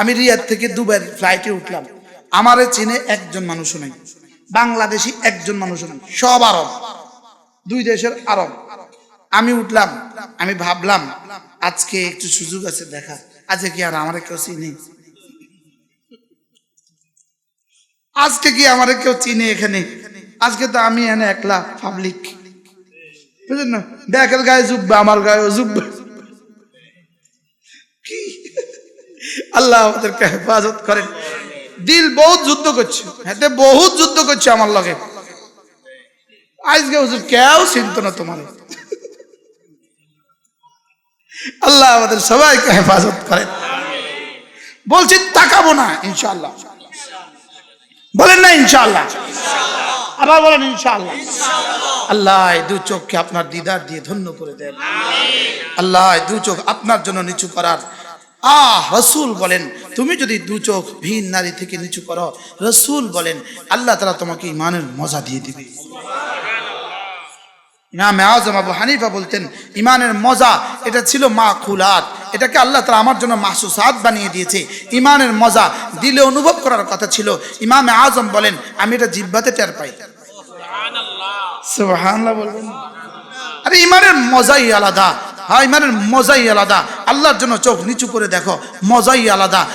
আমি রিয়াদ থেকে দুবার ফ্লাইটে উঠলাম। আমারে চিনে একজন মানুষও নাই। বাংলাদেশি একজন মানুষও নাই। সব আরব। দুই দেশের আরব। আমি উঠলাম। আমি ভাবলাম, আজকে একটু সুযোগ আছে দেখা। আজকে কি আর আমার কেউ চিনে? আজকে কি আমার কেউ চিনে এখানে? আজকে তো আমি এনে একলা পাবলিক বুঝলেন না? দেখের গায়ে জুব্বা, আমার গায়ে জুব্বা। আল্লাহ আমাদেরকে হেফাজত করেন। দিল বহুত যুদ্ধ করছে। হাতে বহুত যুদ্ধ করছে আমার লগে। আজকে হুজুর কেউ চিনত না তোমার। আল্লাহ আমাদের সবাইকে হেফাজত করেন। বলছি, তাকাবো না, ইনশাআল্লাহ। বলেন না, ইনশাআল্লাহ। আবার বলেন, ইনশাআল্লাহ। আল্লাহ দু চোখকে আপনার দিদার দিয়ে ধন্য করে দেন। আল্লাহ দু চোখ আপনার জন্য নিচু করার আহ, রসুল বলেন, তুমি যদি দু চোখ ভিন নারী থেকে নিচু করো, রসুল বলেন, আল্লাহ তারা তোমাকে ইমানের মজা দিয়ে দিবে। ইমাম আজম আবু হানিফা বলতেন, ইমানের মজা, এটা ছিল মা খুলাত এটাকে আল্লাহ তালা আমার জন্য মাসুসাদ বানিয়ে দিয়েছে। ইমানের মজা দিলে অনুভব করার কথা ছিল। ইমাম আজম বলেন, আমি এটা জিব্বাতে টের পাই। বলবেন। আরে, ইমানের মজাই আলাদা। হ্যাঁ ইমানের মজাই আলাদা। আল্লাহর জন্য চোখ নিচু করে দেখো মজাই আলাদা।